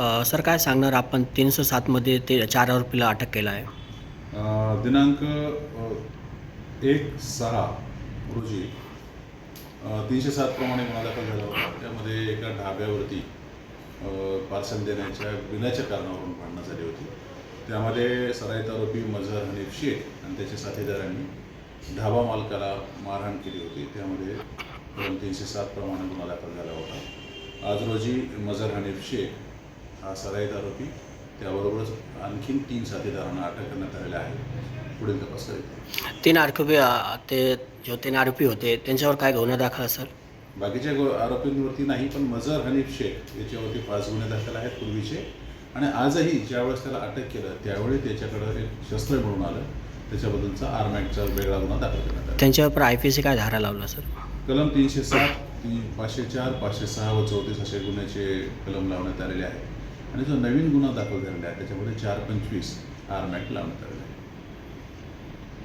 Sir काय सांगणार आपण? तीनशे सातमध्ये ते चार आरोपीला अटक केलं आहे. दिनांक एक सहा रोजी तीनशे सात प्रमाणे गुन्हा दाखल झाला होता. त्यामध्ये एका ढाब्यावरती पार्सल देण्याच्या बिलाच्या कारणावरून भांडणं झाली होती. त्यामध्ये सराईत आरोपी मजहर हनीफ शेख आणि त्याच्या साथीदारांनी ढाबा मालकाला मारहाण केली होती. त्यामध्ये दोन तीनशे सात प्रमाणे गुन्हा दाखल झाला होता. आज रोजी मजहर हनीफ शेख हा सराईत आरोपी त्याबरोबरच आणखीन तीन साथीदारांना अटक करण्यात आलेल्या आहे पुढील तपास करीत तीन आरोपी ते जो तीन आरोपी होते त्यांच्यावर काय गुन्हा दाखल आहे, सर? बाकीच्या आरोपींवरती नाही पण मजर हनीफ शेख याच्यावरती पाच गुन्हे दाखल आहेत पूर्वीचे. आणि आजही ज्यावेळेस त्याला अटक केलं त्यावेळी त्याच्याकडं एक शस्त्र मिळून आलं. त्याच्याबद्दलचा आरमॅकचा वेगळा गुन्हा दाखल करण्यात आला. त्यांच्यावर आय पी सी काय धारा लावला सर? कलम तीनशे सात पाचशे चार पाचशे सहा व चौतीस असे गुन्ह्याचे कलम लावण्यात आलेले आहेत. आणि जो नवीन गुन्हा दाखल झालेला आहे त्याच्यामध्ये चार पंचवीस आरमॅक लावण्यात आलेला आहे